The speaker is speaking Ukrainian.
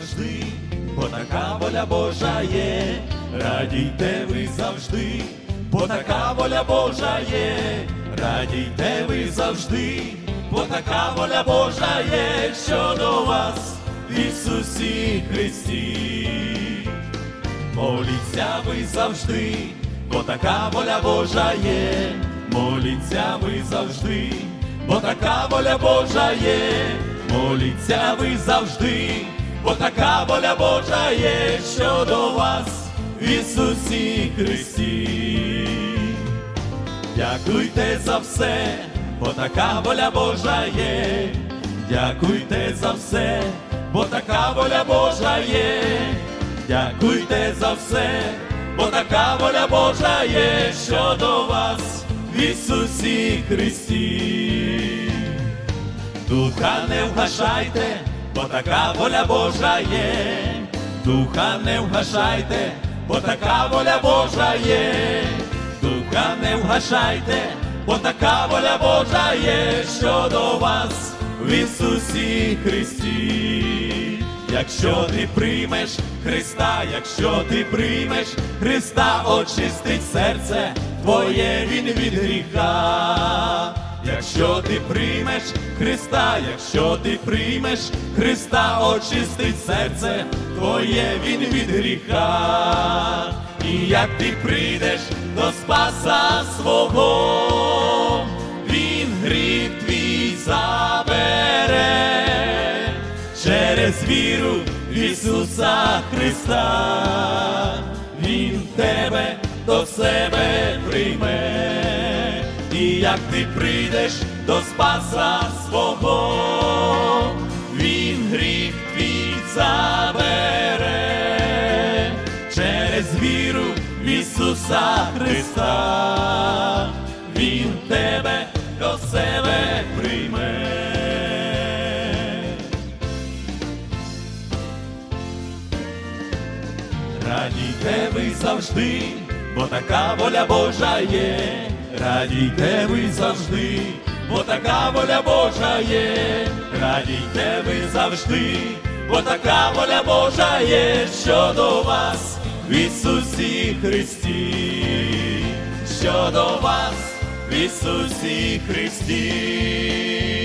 завжди, бо така воля Божа є, радійте ви завжди, бо така воля Божа є, радійте ви завжди, бо така воля Божа є, що до вас Ісусі Христі. Моліться ви завжди, бо така воля Божа є, моліться ви завжди, бо така воля Божа є, моліться ви завжди, бо така воля Божа є, що до вас в Ісусі Христі. Дякуйте за все, бо така воля Божа є. Дякуйте за все, бо така воля Божа є. Дякуйте за все, бо така воля Божа є, що до вас в Ісусі Христі. Духа не вгашайте, бо така воля Божа є. Духа не вгашайте, бо така воля Божа є. Духа не вгашайте, бо така воля Божа є, що до вас в Ісусі Христі. Якщо ти приймеш Христа, якщо ти приймеш Христа, очистить серце твоє Він від гріха. Якщо ти приймеш Христа, якщо ти приймеш Христа, очистить серце твоє Він від гріха. І як ти прийдеш до Спаса свого, Він гріх твій забере через віру в Ісуса Христа, Він тебе до себе прийме, і як ти прийдеш до Спаса свого, Він гріх твій забере через віру в Ісуса Христа, Він тебе до себе прийме. Радійте ви завжди, бо така воля Божа є, радійте ви завжди, бо така воля Божа є, радійте ви завжди, бо така воля Божа є, що до вас в Ісусі Христі, що до вас в Ісусі Христі.